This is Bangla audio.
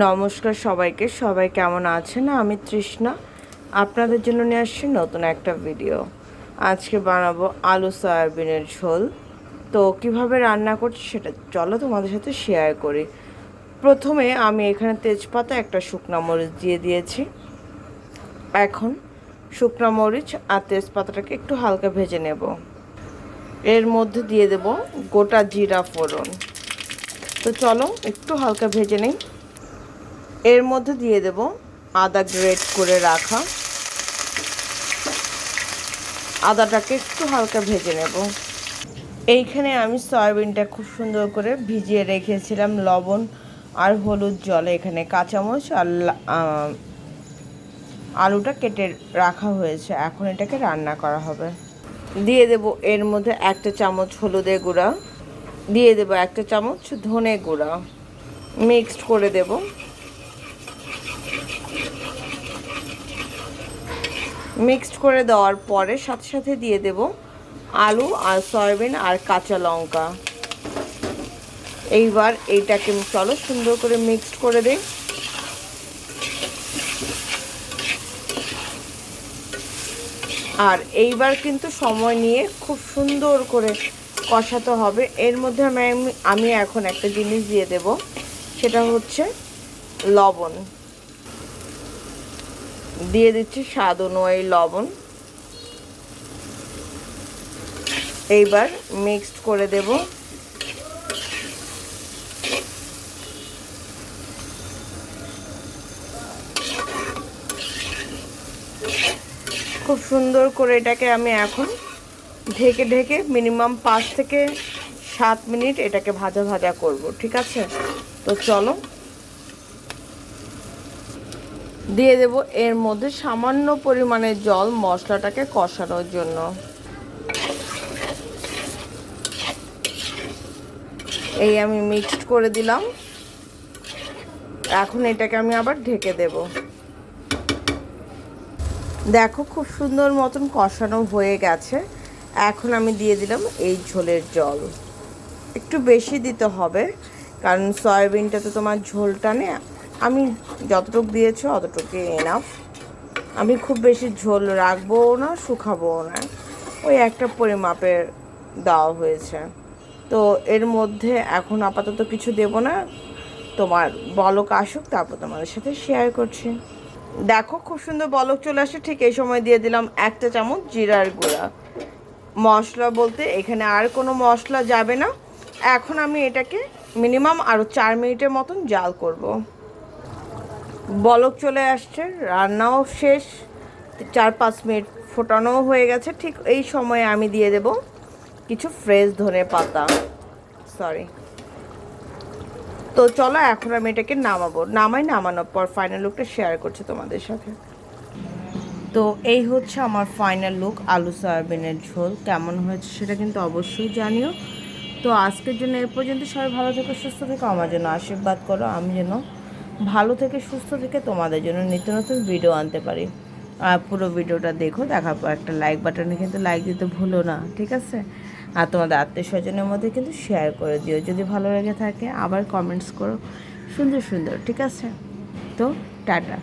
নমস্কার সবাইকে। সবাই কেমন আছেন? আমি তৃষ্ণা। আপনাদের জন্য নিয়ে আসছি নতুন একটা ভিডিও আজকে বানাবো আলু সয়াবিনের ঝোল। তো কীভাবে রান্না করছি সেটা চলো তোমাদের সাথে শেয়ার করি। প্রথমে আমি এখানে তেজপাতা, একটা শুকনো মরিচ দিয়ে দিয়েছি। এখন শুকনো মরিচ আর তেজপাতাটাকে একটু হালকা ভেজে নেব। এর মধ্যে দিয়ে দেব গোটা জিরা ফোড়ন। তো চলো একটু হালকা ভেজে নেই। এর মধ্যে দিয়ে দেব আদা গ্রেট করে রাখা। আদাটাকে একটু হালকা ভেজে নেব। এইখানে আমি সয়াবিনটা খুব সুন্দর করে ভিজিয়ে রেখেছিলাম লবণ আর হলুদ জলে। এখানে কাঁচামচ আর আলুটা কেটে রাখা হয়েছে। এখন এটাকে রান্না করা হবে। দিয়ে দেব এর মধ্যে একটা চামচ হলুদের গুঁড়া। দিয়ে দেব একটা চামচ ধনে গুঁড়া। মিক্সড করে দেব। মিক্সড করে দেওয়ার পরে সাথে সাথে দিয়ে দেব আলু, আর সয়াবিন, আর কাঁচা লঙ্কা। এইবার এইটাকে চলো সুন্দর করে মিক্সড করে দিই। আর এইবার কিন্তু সময় নিয়ে খুব সুন্দর করে কষাতে হবে। এর মধ্যে আমি আমি এখন একটা জিনিস দিয়ে দেব, সেটা হচ্ছে লবণ। দিয়ে দিচ্ছি স্বাদ অনুযায়ী লবণ। এইবার মিক্সড করে দেব। খুব সুন্দর করে এটাকে আমি এখন ঢেকে ঢেকে মিনিমাম পাঁচ থেকে সাত মিনিট এটাকে ভাজা ভাজা করব, ঠিক আছে? তো চলো দিয়ে দেব এর মধ্যে সামান্য পরিমাণে জল মশলাটাকে কষানোর জন্য। এই আমি মিক্সড করে দিলাম। এখন এটাকে আমি আবার ঢেকে দেব। দেখো খুব সুন্দর মতন কষানো হয়ে গেছে। এখন আমি দিয়ে দিলাম এই ঝোলের জল। একটু বেশি দিতে হবে, কারণ সয়াবিনটা তো তোমার ঝোলটা নে আমি যতটুক দিয়েছ অতটুকু এনাফ আমি খুব বেশি ঝোল রাখব না শুকাবো না। ওই একটা পরিমাপের দেওয়া হয়েছে। তো এর মধ্যে এখন আপাতত কিছু দেব না। তোমার বলক আসুক, তারপর তোমাদের সাথে শেয়ার করছি। দেখো, খুব সুন্দর বলক চলে আসে। ঠিক এই সময় দিয়ে দিলাম একটা চামচ জিরার গুঁড়া। মশলা বলতে এখানে আর কোনো মশলা যাবে না। এখন আমি এটাকে মিনিমাম আরও চার মিনিটের মতন জাল করব। বলক চলে আসছে, রান্নাও শেষ, চার পাঁচ মিনিট ফোটানোও হয়ে গেছে, ঠিক এই সময়ে আমি দিয়ে দেব কিছু ফ্রেশ ধনে পাতা সরি তো চলো এখন আমি এটাকে নামাবো, নামাই নামানোর পর ফাইনাল লুকটা শেয়ার করছি তোমাদের সাথে। তো এই হচ্ছে আমার ফাইনাল লুক আলু সয়াবিনের ঝোল, কেমন হয়েছে সেটা কিন্তু অবশ্যই জানিও। তো আজকের জন্য এ পর্যন্ত সবাই ভালো থেকে, সুস্থ থেকে, আমার জন্য আশীর্বাদ করো, আমি যেন ভালো থেকে সুস্থ থেকে তোমাদের জন্য নিত্য নতুন ভিডিও আনতে পারি। আর পুরো ভিডিওটা দেখো, দেখার পর একটা লাইক বাটনে কিন্তু লাইক দিতে ভুলো না, ঠিক আছে? আর তোমাদের আত্মীয় স্বজনের মধ্যে কিন্তু শেয়ার করে দিও, যদি ভালো লেগে থাকে আবার কমেন্টস করো, সুন্দর সুন্দর, ঠিক আছে? তো টাটা।